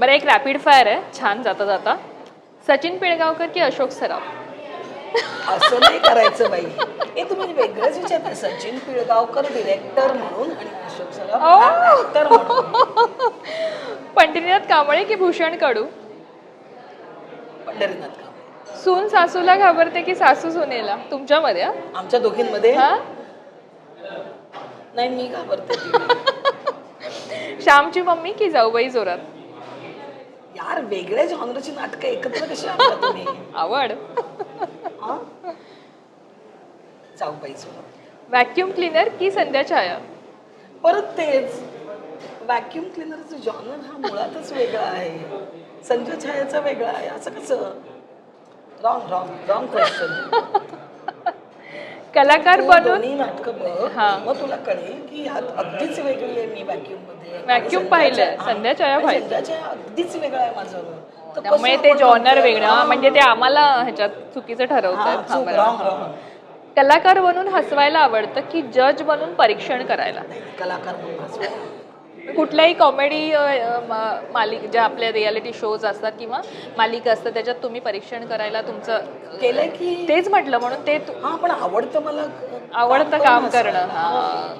बरं एक rapid fire आहे. छान जाता जाता. सचिन पिळगावकर की अशोक सराफ? असं नाही करायचं बाई. हे तुम्ही वेगळंच विचारता सचिन पिळगावकर डिरेक्टर म्हणून आणि अशोक सराफ ऍक्टर म्हणून. पंढरीनाथ कांबळे की भूषण कडू? पंढरीनाथ कांबळे. सून सासूला घाबरते की सासू सुनेला? तुमच्यामध्ये हा? आमच्या दोघींमध्ये? हा? नाही मी घाबरते. श्यामची मम्मी की जाऊबाई जोरात? यार वेगळ्या जॉनरची नाटकं एकत्र कशी आणता तुम्ही? आवड. हा? जाऊ पाहिजे व्हॅक्युम क्लीनर की संध्या छाया परत तेच. व्हॅक्युम क्लिनरचा जॉनर हा मुळातच वेगळा आहे. संजय छायाचा वेगळा आहे. असं कसं? रॉंग रॉंग रॉंग क्वेश्चन कलाकार बनून नाटकं बघ हा. मग तुला कळेल की अगदीच वेगळी आहे मी व्हॅक्युममध्ये आणि Vacuum संध्या पाहिलंय. छाया- हा. संध्या छाया आणि पाहिलंय. संध्या छाया अगदीच वेगळं आहे माझं त्यामुळे ते जॉनर? वेगळं. म्हणजे ते आम्हाला ह्याच्यात चुकीचं ठरवतात. कलाकार बनून हसवायला आवडतं की जज बनून परीक्षण करायला कलाकार. कुठल्याही कॉमेडी मालिक ज्या आपल्या रियालिटी शोज असतात किंवा मालिका असतात त्याच्यात तुम्ही परीक्षण करायला तुमचं केलंय की तेच म्हटलं म्हणून ते तु- हा पण आवडतं मला आवडतं काम. करणं हा